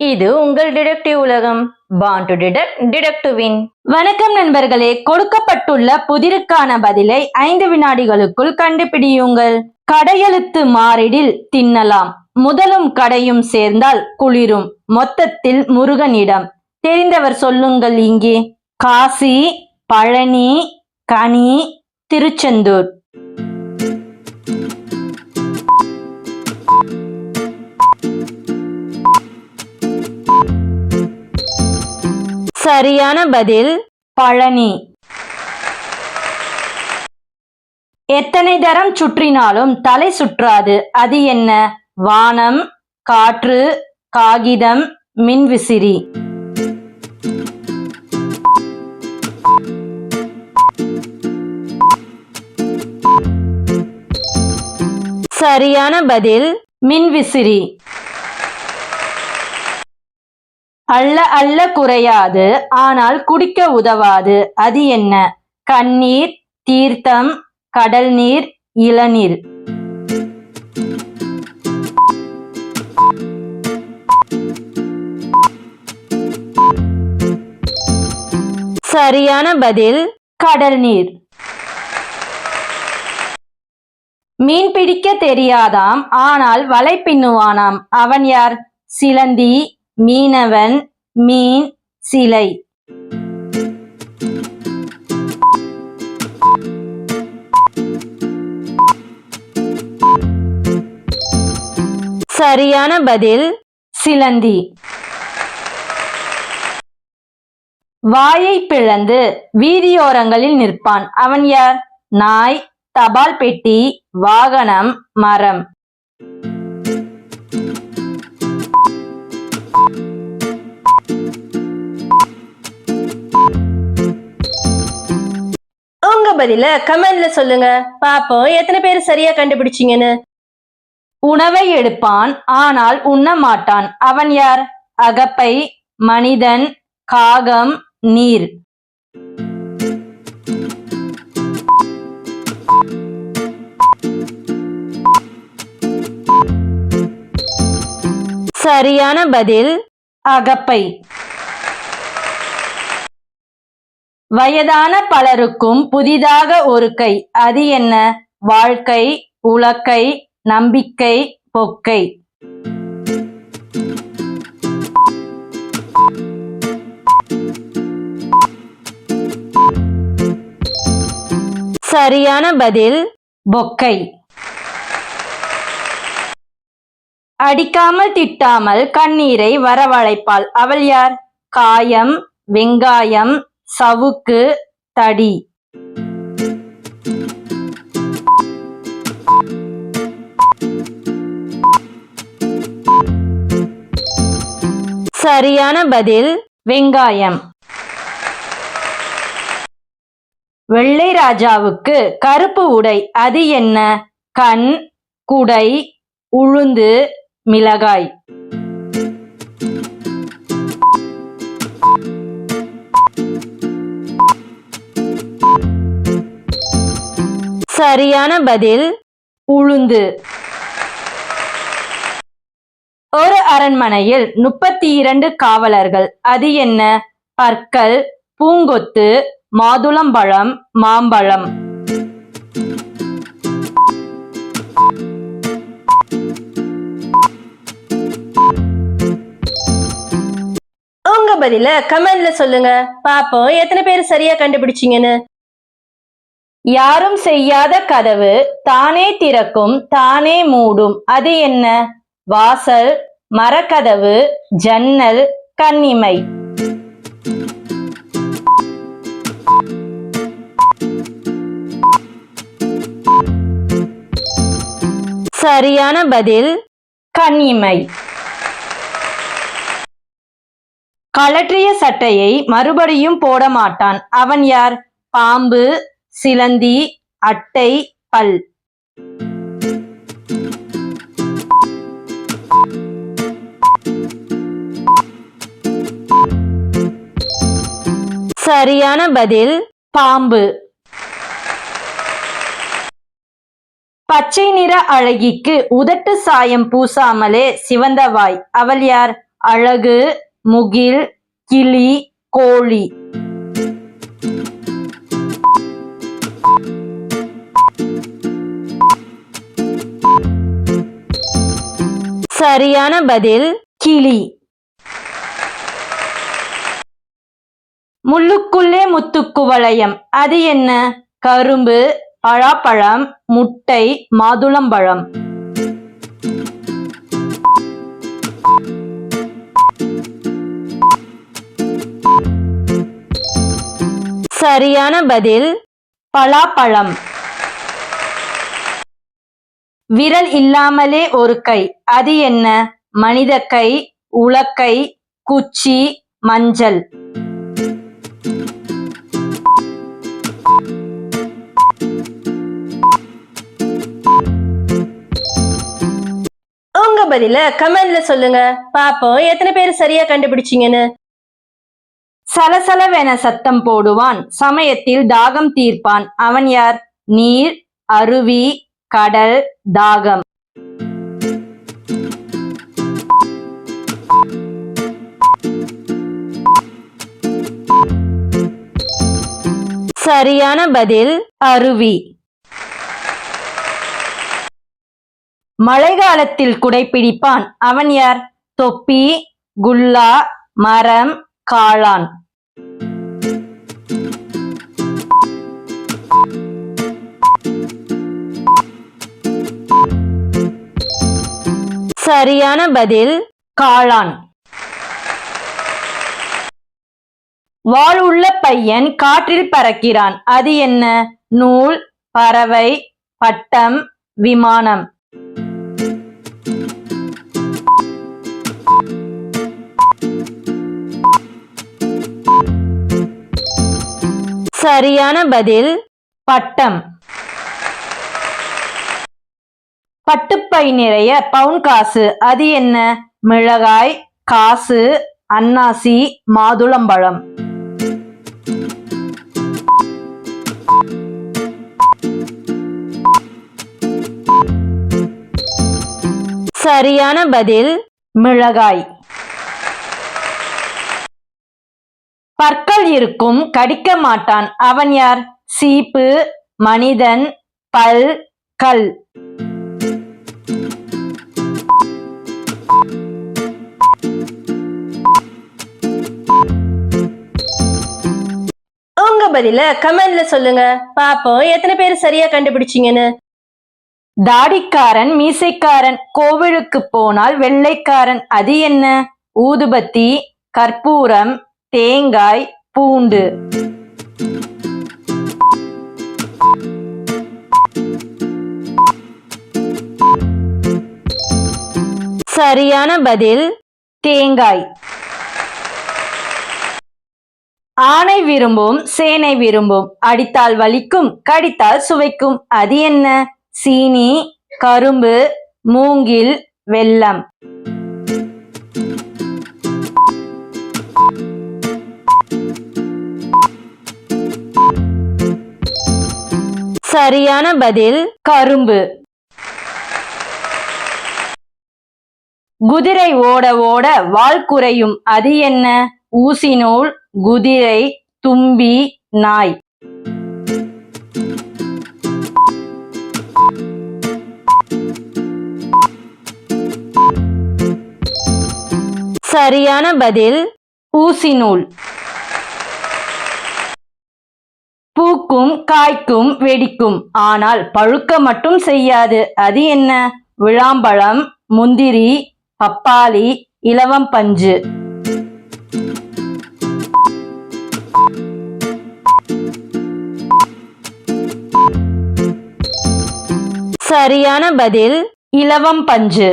இது உங்கள் டிடெக்டிவ் உலகம் பாண்ட் டு டிடெக்ட் டிடெக்டிவின் வணக்கம் நண்பர்களே கொடுக்கப்பட்டுள்ள புதிருக்கான பதிலை ஐந்து வினாடிகளுக்குள் கண்டுபிடியுங்கள். கடையெழுத்து மாறிடில் தின்னலாம். முதலும் கடையும் சேர்ந்தால் குளிரும். மொத்தத்தில் முருகனிடம். தெரிந்தவர் சொல்லுங்கள் இங்கே. காசி பழனி கனி திருச்செந்தூர். சரியான பதில் பழனி. எத்தனை தரம் சுற்றினாலும் தலை சுற்றாது. அது என்ன? வானம் காற்று காகிதம் மின்விசிறி சரியான பதில் மின்விசிறி அள்ள அள்ள குறையாது ஆனால் குடிக்க உதவாது. அது என்ன? கண்ணீர் தீர்த்தம் கடல் நீர் இளநீர். சரியான பதில் கடல் நீர். மீன் பிடிக்க தெரியாதாம் ஆனால் வலை பின்னுவானாம் அவன் யார்? சிலந்தி மீனவன் மீன் சிலை. சரியான பதில் சிலந்தி. வாயை பிளந்து வீதியோரங்களில் நிற்பான். அவன் யார்? நாய் தபால் பெட்டி வாகனம் மரம். உங்க பதில கமெண்ட்ல சொல்லுங்க. பாப்போம் எத்தனை பேர் சரியா கண்டுபிடிச்சீங்கன்னு? உணவை எடுப்பான் ஆனால் உண்ண மாட்டான். அவன் யார்? அகப்பை மனிதன் காகம் நீர். சரியான பதில் அகப்பை. வயதான பலருக்கும் புதிதாக ஒரு கை. அது என்ன? வாழ்க்கை உலக்கை நம்பிக்கை பொக்கை. சரியான பதில் பொக்கை. அடிக்காமல் திட்டாமல் கண்ணீரை வரவழைப்பாள். அவள் யார்? காயம் வெங்காயம் சவுக்கு தடி. சரியான பதில் வெங்காயம். வெள்ளை ராஜாவுக்கு கருப்பு உடை அது என்ன? கண் குடை உளுந்து மிளகாய். சரியான பதில் உளுந்து. ஒரு அரண்மனையில் முப்பத்தி இரண்டு காவலர்கள். அது என்ன? பற்கள் பூங்கொத்து மாதுளம்பழம் மாம்பழம். உங்க பதில கமெண்ட்ல சொல்லுங்க. பாப்போம் எத்தனை பேர் சரியா கண்டுபிடிச்சீங்கன்னு. யாரும் செய்யாத கதவு தானே திறக்கும் தானே மூடும். அது என்ன? வாசல் மரக்கதவு ஜன்னல் கன்னிமை சரியான பதில் கன்னிமை கழற்றிய சட்டையை மறுபடியும் போட மாட்டான் அவன் யார்? பாம்பு சிலந்தி அட்டை பல். சரியான பதில் பாம்பு. பச்சை நிற அழகிக்கு உதட்டு சாயம் பூசாமலே சிவந்த வாய். அவள் யார்? அழகு முகில் கிளி கோழி. சரியான பதில் கிளி. முள்ளுக்குள்ளே முத்துக்கு வளையம் அது என்ன? கரும்பு பழாப்பழம் முட்டை மாதுளம்பழம். சரியான பதில் பலாப்பழம். விரல் இல்லாமலே ஒரு கை. அது என்ன? மனித கை உலக்கை குச்சி மஞ்சள். உங்க பதில கமெண்ட்ல சொல்லுங்க. பாப்போம் எத்தனை பேர் சரியா கண்டுபிடிச்சீங்கன்னு. சலசலவென சத்தம் போடுவான். சமயத்தில் தாகம் தீர்ப்பான். அவன் யார்? நீர் அருவி கடல் தாகம். சரியான பதில் அருவி. மழைக்காலத்தில் குடைப்பிடிப்பான். அவன் யார்? தொப்பி குல்லா மரம் காளான். சரியான பதில் காளான். வாள் உள்ள பையன் காற்றில் பறக்கிறான். அது என்ன? நூல் பறவை பட்டம் விமானம். சரியான பதில் பட்டம். பட்டுப்பை நிறைய பவுன் காசு. அது என்ன? மிளகாய் காசு அன்னாசி மாதுளம்பழம். சரியான பதில் மிளகாய். பற்கள் இருக்கும் கடிக்க மாட்டான். அவன் யார்? சீப்பு மனிதன் பல் கல். உங்க பதில கமெண்ட்ல சொல்லுங்க. பாப்போம் எத்தனை பேர் சரியா கண்டுபிடிச்சீங்கன்னு. தாடிக்காரன் மீசைக்காரன் கோவிலுக்கு போனால் வெள்ளைக்காரன் அது என்ன? ஊதுபத்தி கற்பூரம் தேங்காய் பூண்டு. சரியான பதில் தேங்காய். ஆணை விரும்பும் சேனை விரும்பும் அடித்தால் வலிக்கும் கடித்தால் சுவைக்கும். அது என்ன? சீனி கரும்பு மூங்கில் வெல்லம். சரியான பதில் கரும்பு. குதிரை ஓட ஓட வால் குறையும். அது என்ன? ஊசி நூல் குதிரை தும்பி நாய். சரியான பதில் ஊசி நூல் பூக்கும் காய்க்கும் வெடிக்கும். ஆனால் பழுக்க மட்டும் செய்யாது. அது என்ன? விழாம்பழம் முந்திரி பப்பாளி இலவம் பஞ்சு. சரியான பதில் இலவம் பஞ்சு.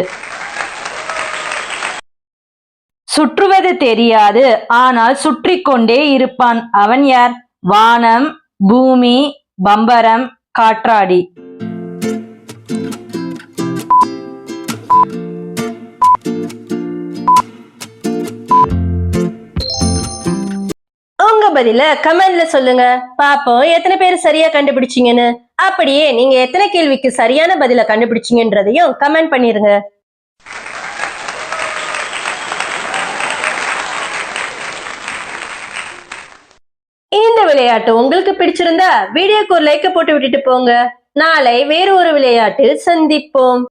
சுற்றுவது தெரியாது ஆனால் சுற்றி கொண்டே இருப்பான். அவன் யார்? வானம் பூமி பம்பரம் காற்றாடி. உங்க பதில கமெண்ட்ல சொல்லுங்க. பாப்போம் எத்தனை பேர் சரியா கண்டுபிடிச்சீங்கன்னு. அப்படியே நீங்க எத்தனை கேள்விக்கு சரியான பதில கண்டுபிடிச்சீங்கன்றதையும் கமெண்ட் பண்ணிருங்க. இந்த விளையாட்டு உங்களுக்கு பிடிச்சிருந்தா வீடியோக்கு ஒரு லைக் போட்டு விட்டுட்டு போங்க. நாளை வேறு ஒரு விளையாட்டில் சந்திப்போம்.